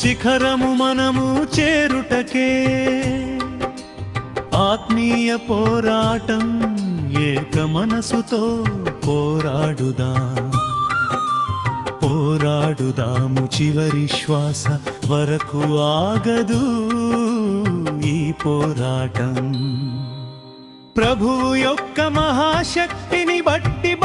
శిఖరము మనము చేరుటకే. ఆత్మీయ పోరాటం ఏక మనసుతో పోరాడుదా. పోరాడుదాము చివరి శ్వాస వరకు ఆగదు ఈ పోరాటం. ప్రభువు యొక్క మహాశక్తిని బట్టి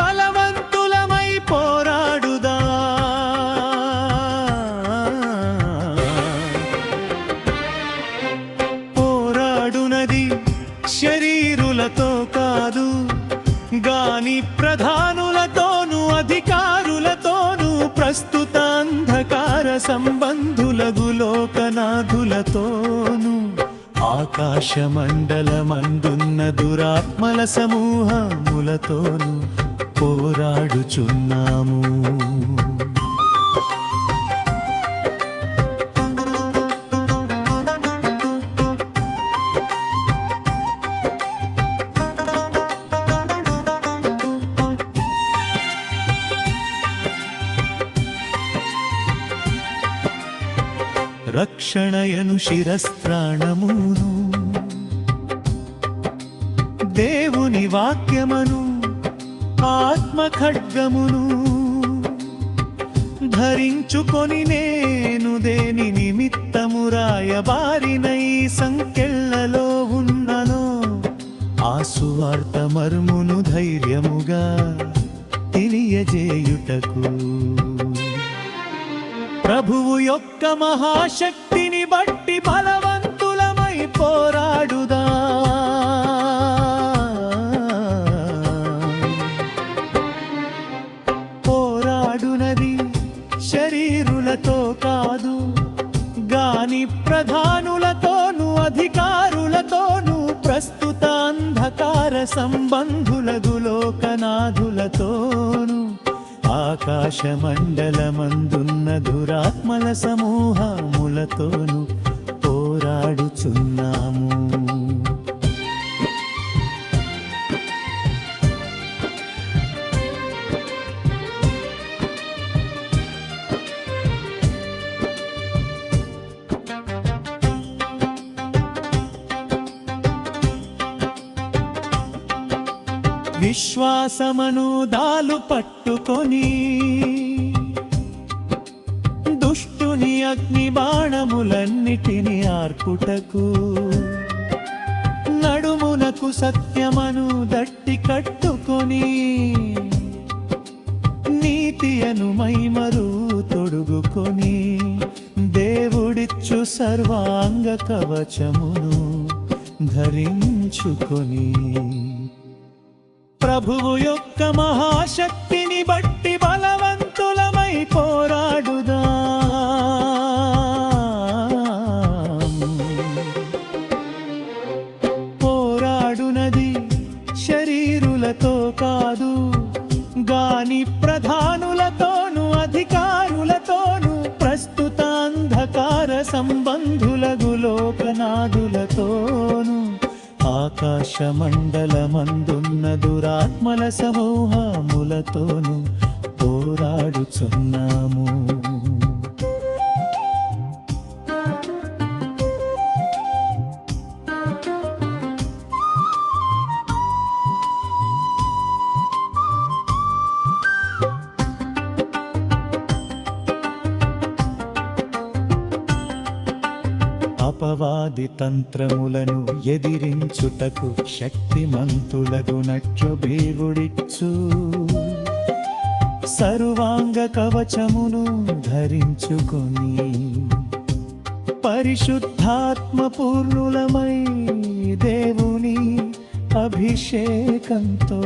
గాని ప్రధానులతోనూ అధికారులతోనూ ప్రస్తుత అంధకార సంబంధులగు లోకనాథులతోనూ ఆకాశమండలమందున్న దురాత్మల సమూహములతోనూ పోరాడుచున్నాము. రక్షణయను శిరస్త్రాణమును. దేవుని వాక్యమను ఆత్మ ఖడ్గమును ధరించుకొని నేను దేని నిమిత్తము రాయబారిన ఈ సంకెళ్ళలో ఉన్ననో ఆ సువార్త మర్మును ధైర్యముగా తెలియజేయుటకు. ప్రభువు యొక్క మహాశక్తిని బట్టి బలవంతులమై పోరాడుదా. పోరాడునది శరీరులతో కాదు గాని ప్రధానులతోనూ అధికారులతోనూ ప్రస్తుత అంధకార సంబంధులదు. ఆకాశమండలమందున్న దురాత్మల సమూహములతోనూ పోరాడుచున్నాము. విశ్వాసమను దాలు పట్టుకొని దుష్టుని అగ్ని బాణములన్నిటిని ఆర్పుటకు నడుమునకు సత్యమను దట్టి కట్టుకొని నీతియను మైమరు తొడుగుకొని దేవుడిచ్చు సర్వాంగ కవచమును ధరించుకొని ప్రభువు యొక్క మహాశక్తిని బట్టి బలవంతులమై పోరాడుదా. పోరాడునది శరీరులతో కాదు గాని ప్రధానులతోను అధికారులతోను ప్రస్తుత అంధకార సంబంధులగు లోకనాదులతో ఆకాశమండలమందున్న దురాత్మల సమూహములతోనూ పోరాడుచున్నాము. అపవాది తంత్రములను ఎదిరించుటకు శక్తిమంతులగునట్లు దేవుడిచ్చు సర్వాంగ కవచమును ధరించుకొని పరిశుద్ధాత్మ పూర్ణులమై దేవుని అభిషేకంతో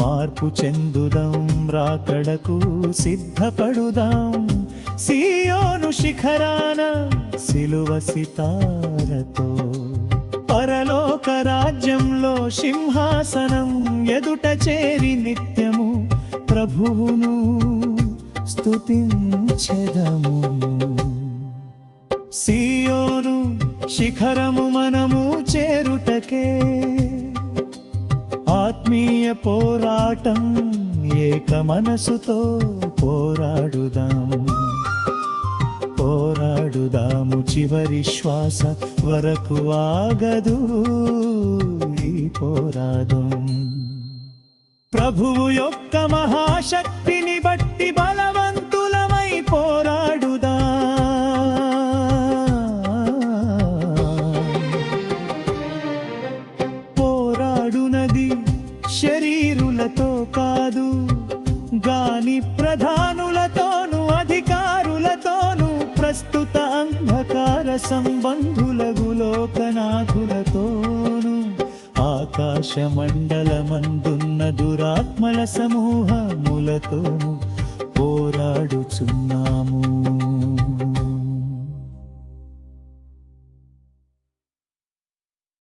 మార్పు చెందుదాం రాకడకు సిద్ధపడుదాం. సియోను శిఖరాన సిలువ సితారతో పరలోక రాజ్యంలో సింహాసనం ఎదుట చేరి నిత్యము ప్రభువును స్తుతించెదము. సియోను శిఖరము మనము చేరుటకే ఆత్మీయ పోరాటం ఏక మనసుతో పోరాడుదాం పాడుదాము చివరి శ్వాస వరకు ఆగదు ఈ పోరాదం. ప్రభువు యొక్క మహాశక్తి అంధకార సంబంధులగు లోకనాథులతోను. ఆకాశ మండలమందున్న దురాత్మల సమూహములతోను పోరాడుచున్నాము.